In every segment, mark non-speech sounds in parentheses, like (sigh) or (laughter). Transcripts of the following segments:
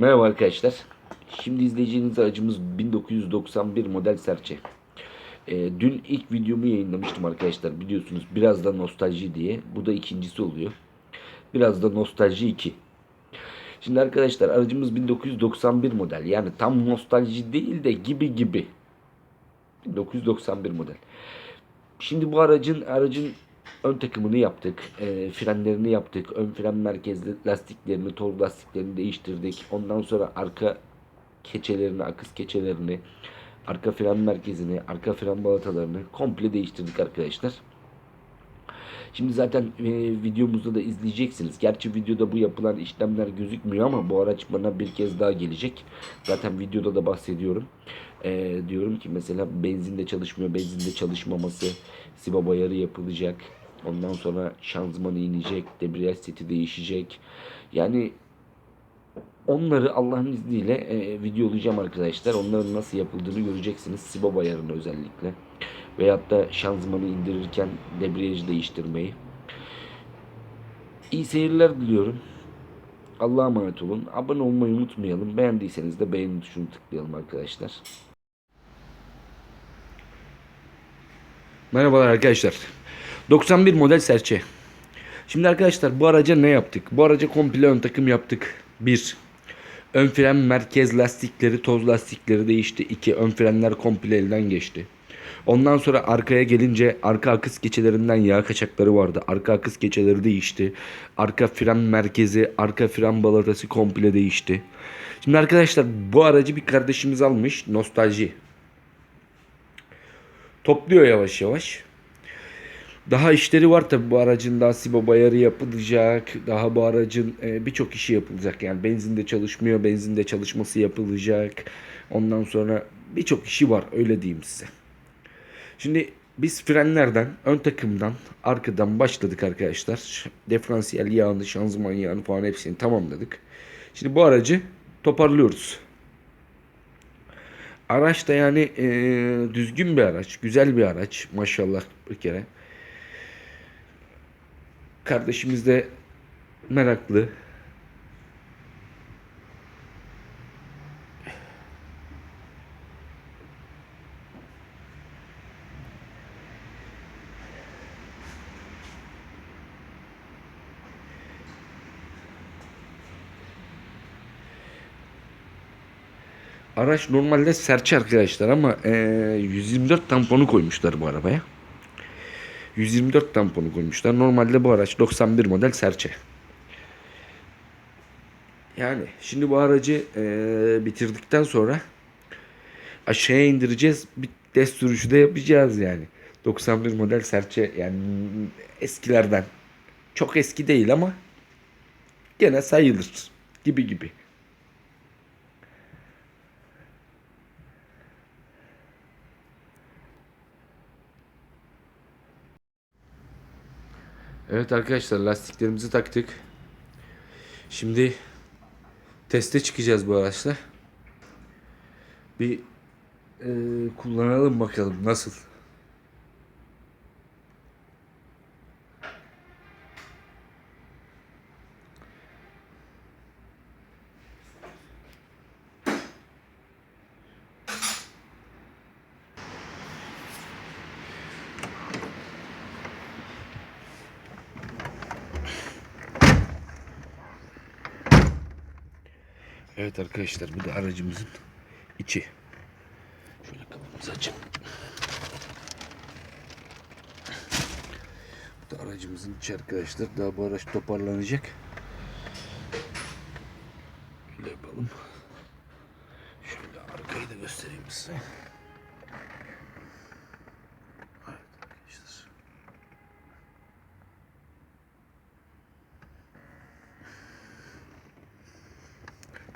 Merhaba arkadaşlar. Şimdi izleyeceğiniz aracımız 1991 model serçe. Ee, dün ilk videomu yayınlamıştım arkadaşlar biliyorsunuz biraz da nostalji diye. Bu da ikincisi oluyor. Biraz da nostalji 2. Şimdi arkadaşlar aracımız 1991 model. Yani tam nostalji değil de gibi gibi. 1991 model. Şimdi bu aracın aracın ön takımını yaptık. E, frenlerini yaptık. Ön fren merkezli lastiklerini, toz lastiklerini değiştirdik. Ondan sonra arka keçelerini, akış keçelerini, arka fren merkezini, arka fren balatalarını komple değiştirdik arkadaşlar. Şimdi zaten e, videomuzda da izleyeceksiniz. Gerçi videoda bu yapılan işlemler gözükmüyor ama bu araç bana bir kez daha gelecek. Zaten videoda da bahsediyorum. E, diyorum ki mesela benzinde çalışmıyor, benzinde çalışmaması, sibop ayarı yapılacak. Ondan sonra şanzımanı inecek, debriyaj seti değişecek. Yani onları Allah'ın izniyle e, videolayacağım arkadaşlar. Onların nasıl yapıldığını göreceksiniz. Sibop ayarını özellikle. Veyahut da şanzımanı indirirken debriyajı değiştirmeyi. İyi seyirler diliyorum. Allah'a emanet olun. Abone olmayı unutmayalım. Beğendiyseniz de beğeni tuşunu tıklayalım arkadaşlar. Merhabalar arkadaşlar. 91 model serçe. Şimdi arkadaşlar bu araca ne yaptık? Bu araca komple ön takım yaptık. 1. Ön fren merkez lastikleri, toz lastikleri değişti. 2. Ön frenler komple elden geçti. Ondan sonra arkaya gelince arka akış geçelerinden yağ kaçakları vardı. Arka akış geçeleri değişti. Arka fren merkezi, arka fren balatası komple değişti. Şimdi arkadaşlar bu aracı bir kardeşimiz almış. Nostalji. Topluyor yavaş yavaş. Daha işleri var tabi bu aracın daha sibo ayarı yapılacak. Daha bu aracın e, birçok işi yapılacak. Yani benzinde çalışmıyor, benzinde çalışması yapılacak. Ondan sonra birçok işi var öyle diyeyim size. Şimdi biz frenlerden, ön takımdan, arkadan başladık arkadaşlar. Diferansiyel yağını, şanzıman yağını falan hepsini tamamladık. Şimdi bu aracı toparlıyoruz. Araç da yani e, düzgün bir araç, güzel bir araç maşallah bir kere. Kardeşimiz de meraklı. Araç normalde serçe arkadaşlar ama e, 124 tamponu koymuşlar bu arabaya. 124 tamponu koymuşlar. Normalde bu araç 91 model serçe. Yani şimdi bu aracı e, bitirdikten sonra aşağıya indireceğiz. Bir test sürüşü de yapacağız yani. 91 model serçe yani eskilerden. Çok eski değil ama gene sayılır gibi gibi. Evet arkadaşlar lastiklerimizi taktık. Şimdi teste çıkacağız bu araçla. Bir e, kullanalım bakalım nasıl. Evet arkadaşlar bu da aracımızın içi. Şöyle kapımızı açalım. Bu da aracımızın içi arkadaşlar. Daha bu araç toparlanacak. Şöyle yapalım. Şöyle arkayı da göstereyim size.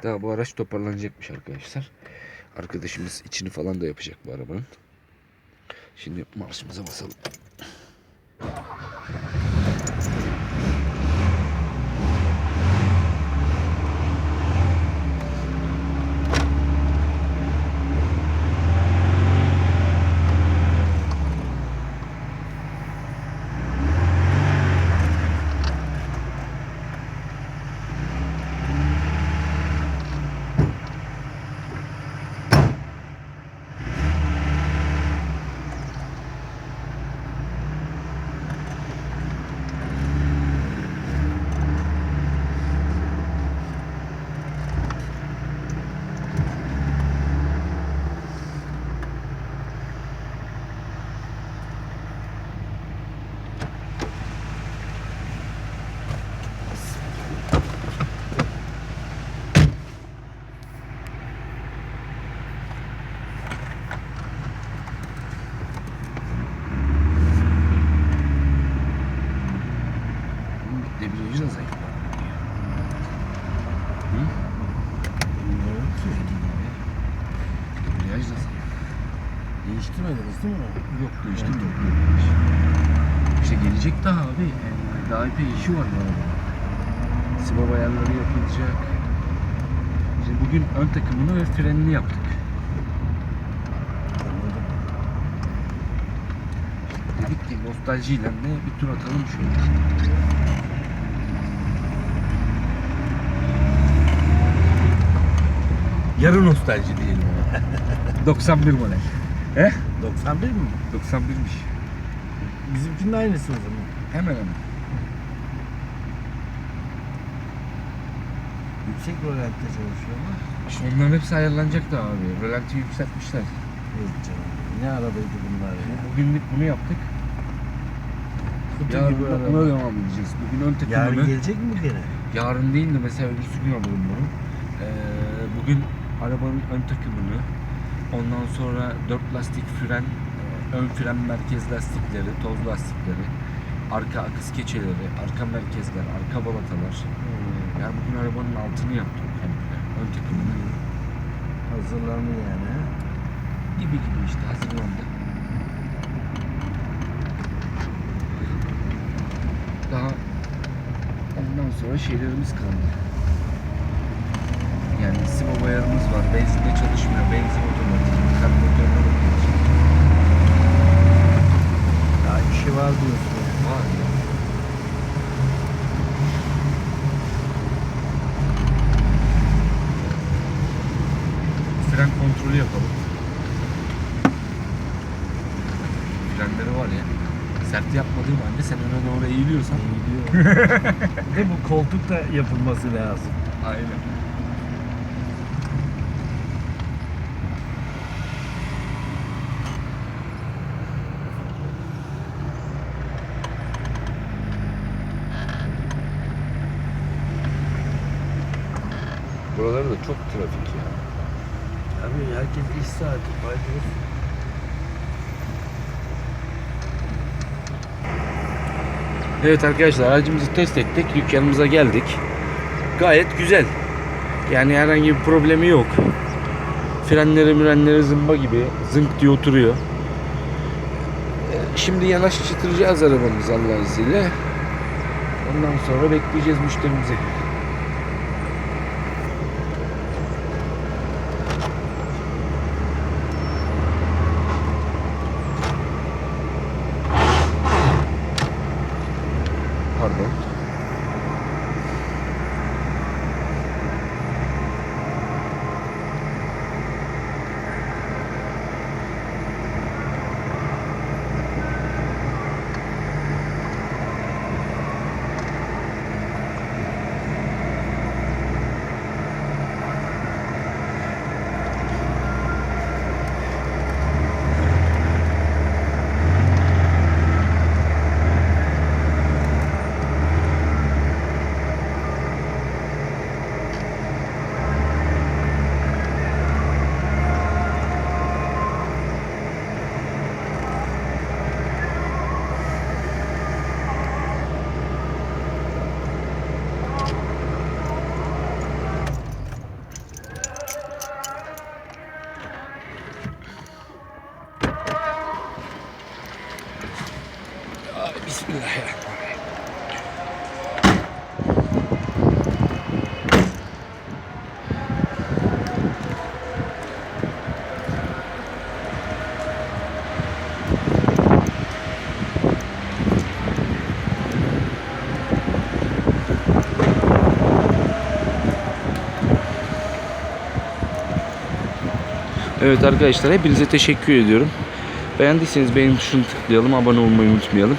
Daha bu araç toparlanacakmış arkadaşlar. Arkadaşımız içini falan da yapacak bu arabanın. Şimdi marşımıza basalım. Debriyaj da Değiştirmediniz değil mi? Yok değişti de İşte gelecek daha abi. Yani daha epey işi var bu arada. Sibop ayarları yapılacak. İşte bugün ön takımını ve frenini yaptık. Dedik ki nostaljiyle de bir tur atalım şöyle. Yarı nostalji diyelim (laughs) ona. 91 model. He? 91 mi? 91'miş. Bizimkinin aynısı o zaman. Hemen hemen. Yüksek rolantte çalışıyor ama. İşte onların hepsi ayarlanacak da abi. Rölanti yükseltmişler. Yok canım. Ne arabaydı bunlar ya? Bugünlük bunu yaptık. Kutu Yarın gibi da araba. buna devam edeceğiz. Bugün ön. Yarın gelecek mi gene? Yarın değil de mesela öbürsü gün alalım bunu. Ee, bugün arabanın ön takımını, ondan sonra dört lastik fren, e, ön fren merkez lastikleri, toz lastikleri, arka akış keçeleri, arka merkezler, arka balatalar. Yani bugün arabanın altını yaptık komple. Ön takımını Hazırlandı yani. gibi gibi işte hazırlandı. Daha ondan sonra şeylerimiz kaldı. Yani simo ayarımız var. Benzinle çalışmıyor. Benzin otomatik. Karbüratörle bakıyoruz. Daha işi var diyorsun. Var ya. Fren kontrolü yapalım. Frenleri var ya. Sert yapmadığım halde sen öne doğru eğiliyorsan. Eğiliyor. (laughs) Bir de bu koltuk da yapılması lazım. Aynen. Buraları da çok trafik ya. Abi herkes iş saati paydos. Evet arkadaşlar aracımızı test ettik. Dükkanımıza geldik. Gayet güzel. Yani herhangi bir problemi yok. Frenleri mürenleri zımba gibi zınk diye oturuyor. Ee, Şimdi yanaştıracağız arabamızı Allah'ın izniyle. Ondan sonra bekleyeceğiz müşterimizi. Pardon. Bismillahirrahmanirrahim. Evet arkadaşlar hepinize teşekkür ediyorum. Beğendiyseniz beğen tuşunu tıklayalım, abone olmayı unutmayalım.